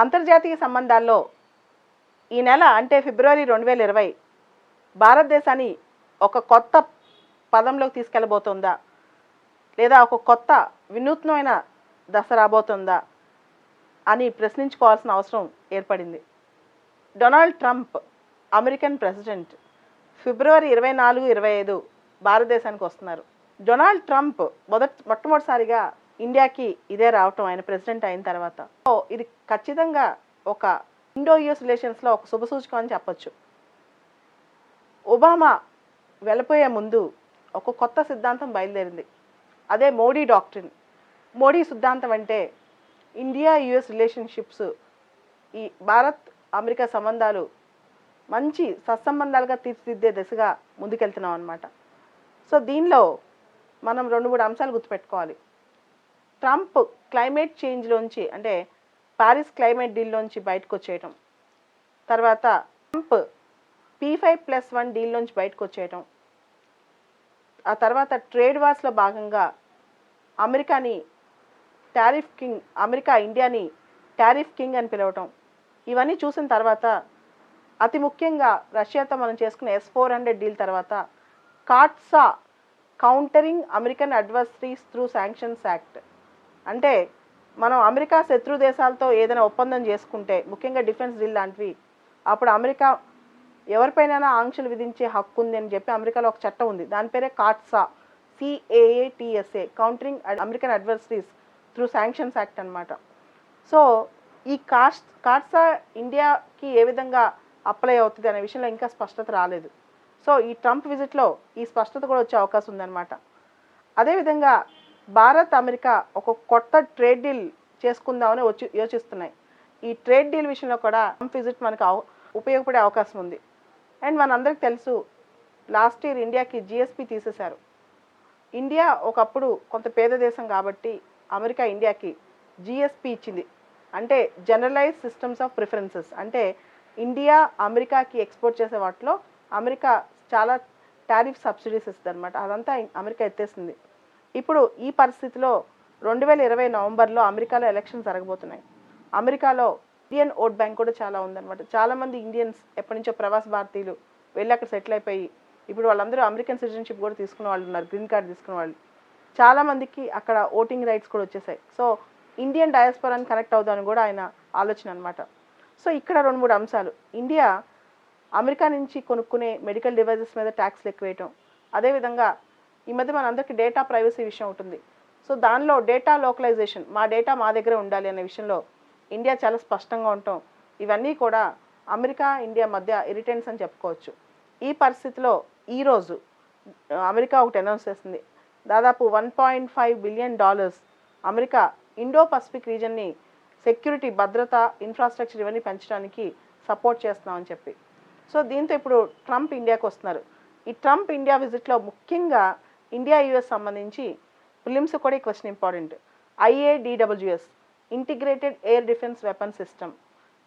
అంతర్జాతీయ సంబంధాల్లో ఈ నెల అంటే ఫిబ్రవరి రెండు వేల ఇరవై భారతదేశాన్ని ఒక కొత్త పదంలోకి తీసుకెళ్ళబోతుందా? లేదా ఒక కొత్త వినూత్నమైన దశ రాబోతుందా? అని ప్రశ్నించుకోవాల్సిన అవసరం ఏర్పడింది. డొనాల్డ్ ట్రంప్ అమెరికన్ ప్రెసిడెంట్ ఫిబ్రవరి ఇరవై నాలుగు ఇరవై ఐదు భారతదేశానికి వస్తున్నారు. డొనాల్డ్ ట్రంప్ మొదటి మొట్టమొదటిసారిగా ఇండియాకి ఇదే రావటం ఆయన ప్రెసిడెంట్ అయిన తర్వాత. సో ఇది ఖచ్చితంగా ఒక ఇండో యుఎస్ రిలేషన్స్లో ఒక శుభసూచకం అని చెప్పొచ్చు. ఒబామా వెళ్ళిపోయే ముందు ఒక కొత్త సిద్ధాంతం బయలుదేరింది. అదే మోడీ డాక్ట్రిన్. మోడీ సిద్ధాంతం అంటే ఇండియా యుఎస్ రిలేషన్షిప్స్ ఈ భారత్ అమెరికా సంబంధాలు మంచి సత్సంబంధాలుగా తీర్చిదిద్దే దిశగా ముందుకెళ్తున్నాం అనమాట సో దీనిలో మనం రెండు మూడు అంశాలు గుర్తుపెట్టుకోవాలి. ట్రంప్ క్లైమేట్ చేంజ్లోంచి అంటే పారిస్ క్లైమేట్ డీల్లోంచి బయటకు వచ్చేయటం తర్వాత Trump P five plus one డీల్లోంచి బయటకు వచ్చేయటం ఆ తర్వాత ట్రేడ్ వార్స్లో భాగంగా అమెరికాని టారిఫ్ కింగ్ అమెరికా ఇండియాని టారిఫ్ కింగ్ అని పిలవటం. ఇవన్నీ చూసిన తర్వాత అతి ముఖ్యంగా రష్యాతో మనం చేసుకున్న ఎస్ ఫోర్ హండ్రెడ్ డీల్ తర్వాత CAATSA countering American adversaries through sanctions act. అంటే మనం అమెరికా శత్రు దేశాలతో ఏదైనా ఒప్పందం చేసుకుంటే ముఖ్యంగా డిఫెన్స్ డీల్ లాంటివి అప్పుడు అమెరికా ఎవరిపైనైనా ఆంక్షలు విధించే హక్కు ఉంది అని చెప్పి అమెరికాలో ఒక చట్టం ఉంది. దాని పేరే CAATSA C A A T S A countering American adversaries through sanctions act అనమాట సో ఈ కాస్ట్ కాట్సా ఇండియాకి ఏ విధంగా అప్లై అవుతుంది అనే విషయంలో ఇంకా స్పష్టత రాలేదు. సో ఈ ట్రంప్ విజిట్లో ఈ స్పష్టత కూడా వచ్చే అవకాశం ఉందన్నమాట. అదేవిధంగా భారత్ అమెరికా ఒక కొత్త ట్రేడ్ డీల్ చేసుకుందామని వచ్చి యోచిస్తున్నాయి. ఈ ట్రేడ్ డీల్ విషయంలో కూడా ట్రంప్ విజిట్ మనకు ఉపయోగపడే అవకాశం ఉంది. అండ్ మనందరికి తెలుసు లాస్ట్ ఇయర్ ఇండియాకి జిఎస్పి తీసేశారు. ఇండియా ఒకప్పుడు కొంత పేద దేశం కాబట్టి అమెరికా ఇండియాకి జిఎస్పి ఇచ్చింది. అంటే జనరలైజ్ సిస్టమ్స్ ఆఫ్ ప్రిఫరెన్సెస్ అంటే ఇండియా అమెరికాకి ఎక్స్పోర్ట్ చేసే వాటిలో అమెరికా చాలా టారిఫ్ సబ్సిడీస్ ఇస్తుంది అనమాట అదంతా అమెరికా ఎత్తేసింది. ఇప్పుడు ఈ పరిస్థితిలో రెండు వేల ఇరవై నవంబర్లో అమెరికాలో ఎలక్షన్ జరగబోతున్నాయి. అమెరికాలో ఇండియన్ ఓట్ బ్యాంక్ కూడా చాలా ఉందన్నమాట. చాలామంది ఇండియన్స్ ఎప్పటి నుంచో ప్రవాస భారతీయులు వెళ్ళి అక్కడ సెటిల్ అయిపోయి ఇప్పుడు వాళ్ళందరూ అమెరికన్ సిటిజన్షిప్ కూడా తీసుకున్న వాళ్ళు ఉన్నారు గ్రీన్ కార్డ్ తీసుకున్న వాళ్ళు. చాలామందికి అక్కడ ఓటింగ్ రైట్స్ కూడా వచ్చేసాయి. సో ఇండియన్ డయాస్పరాని కనెక్ట్ అవుదామని కూడా ఆయన ఆలోచన అనమాట సో ఇక్కడ రెండు మూడు అంశాలు. ఇండియా అమెరికా నుంచి కొనుక్కునే మెడికల్ డివైజెస్ మీద ట్యాక్స్లు లెక్క వేయటం అదేవిధంగా ఈ మధ్య మనందరికీ డేటా ప్రైవసీ విషయం ఉంటుంది. సో దానిలో డేటా లోకలైజేషన్ మా డేటా మా దగ్గర ఉండాలి అనే విషయంలో ఇండియా చాలా స్పష్టంగా ఉంటాం. ఇవన్నీ కూడా అమెరికా ఇండియా మధ్య ఇరిటెన్స్ అని చెప్పుకోవచ్చు. ఈ పరిస్థితిలో ఈరోజు అమెరికా ఒకటి అనౌన్స్ చేసింది. దాదాపు one point five billion dollars America Indo Pacific రీజన్ని security భద్రత ఇన్ఫ్రాస్ట్రక్చర్ ఇవన్నీ పెంచడానికి సపోర్ట్ చేస్తున్నామని చెప్పి. సో దీంతో ఇప్పుడు ట్రంప్ ఇండియాకి వస్తున్నారు. ఈ ట్రంప్ ఇండియా విజిట్లో ముఖ్యంగా ఇండియా యుఎస్ సంబంధించి ఫిలిమ్స్ కూడా ఈ question important IADWS integrated air defence weapon system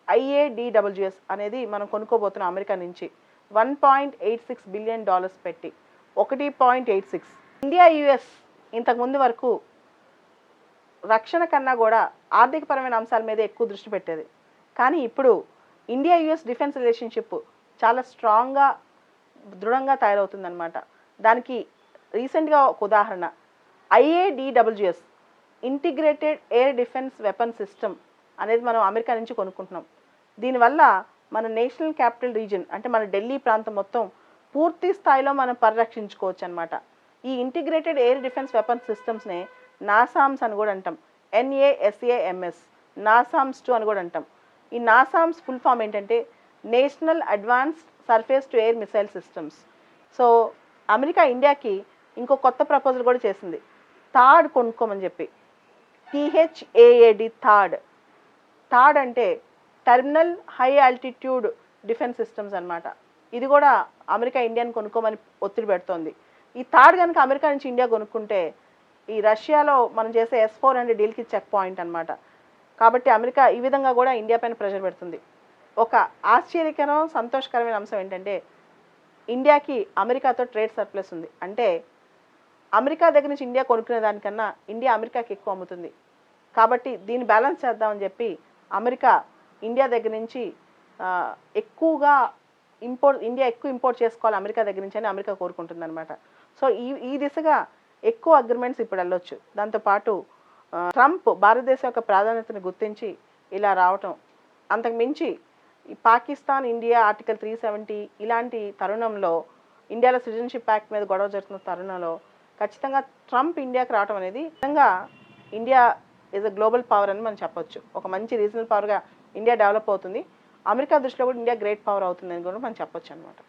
IADWS అనేది మనం కొనుక్కోబోతున్నాం అమెరికా నుంచి one point eight six billion dollars పెట్టి ఒకటి point eight six India US ఇంతకుముందు వరకు రక్షణ కన్నా కూడా ఆర్థికపరమైన అంశాల మీద ఎక్కువ దృష్టి పెట్టేది. కానీ ఇప్పుడు ఇండియా యుఎస్ డిఫెన్స్ రిలేషన్షిప్ చాలా స్ట్రాంగ్గా దృఢంగా తయారవుతుందన్నమాట. దానికి రీసెంట్గా ఒక ఉదాహరణ. IADWS integrated air defence weapon system అనేది మనం అమెరికా నుంచి కొనుక్కుంటున్నాం. దీనివల్ల మన నేషనల్ క్యాపిటల్ రీజన్ అంటే మన ఢిల్లీ ప్రాంతం మొత్తం పూర్తి స్థాయిలో మనం పరిరక్షించుకోవచ్చు అనమాట ఈ ఇంటిగ్రేటెడ్ ఎయిర్ డిఫెన్స్ వెపన్ సిస్టమ్స్నే నాసామ్స్ అని కూడా అంటాం. ఎన్ఏఎస్ఏఎంఎస్ నాసామ్స్ టూ అని కూడా అంటాం. ఈ నాసామ్స్ ఫుల్ ఫామ్ ఏంటంటే national advanced surface to air missile systems. So America ఇండియాకి ఇంకో కొత్త ప్రపోజల్ కూడా చేసింది. థర్డ్ కొనుక్కోమని చెప్పి. టిహెచ్ఏఏడి థర్డ్ థర్డ్ అంటే terminal high altitude defence systems అన్నమాట. ఇది కూడా అమెరికా ఇండియాని కొనుక్కోమని ఒత్తిడి పెడుతోంది. ఈ థర్డ్ కనుక అమెరికా నుంచి ఇండియా కొనుక్కుంటే ఈ రష్యాలో మనం చేసే ఎస్ ఫోర్ హండ్రెడ్ డీల్కి చెక్ పాయింట్ అన్నమాట. కాబట్టి అమెరికా ఈ విధంగా కూడా ఇండియా పైన ప్రెషర్ పెడుతుంది. ఒక ఆశ్చర్యకరం సంతోషకరమైన అంశం ఏంటంటే ఇండియాకి అమెరికాతో ట్రేడ్ సర్ప్లస్ ఉంది. అంటే అమెరికా దగ్గర నుంచి ఇండియా కొనుక్కునే దానికన్నా ఇండియా అమెరికాకి ఎక్కువ అమ్ముతుంది. కాబట్టి దీన్ని బ్యాలెన్స్ చేద్దామని చెప్పి అమెరికా ఇండియా దగ్గర నుంచి ఎక్కువగా ఇంపోర్ట్ ఇండియా ఎక్కువ ఇంపోర్ట్ చేసుకోవాలి అమెరికా దగ్గర నుంచి అని అమెరికా కోరుకుంటుంది అనమాట సో ఈ ఈ దిశగా ఎక్కువ అగ్రిమెంట్స్ ఇప్పుడు వెళ్ళొచ్చు. దాంతోపాటు ట్రంప్ భారతదేశం యొక్క ప్రాధాన్యతను గుర్తించి ఇలా రావటం అంతకు మించి Pakistan India article three seventy ఇలాంటి తరుణంలో ఇండియాలో సిటిజన్షిప్ యాక్ట్ మీద గొడవ జరుగుతున్న తరుణంలో ఖచ్చితంగా ట్రంప్ ఇండియాకి రావడం అనేది నిజంగా India is a global power అని మనం చెప్పొచ్చు. ఒక మంచి రీజనల్ పవర్గా ఇండియా డెవలప్ అవుతుంది. అమెరికా దృష్టిలో కూడా ఇండియా గ్రేట్ పవర్ అవుతుందని కూడా మనం చెప్పొచ్చు అనమాట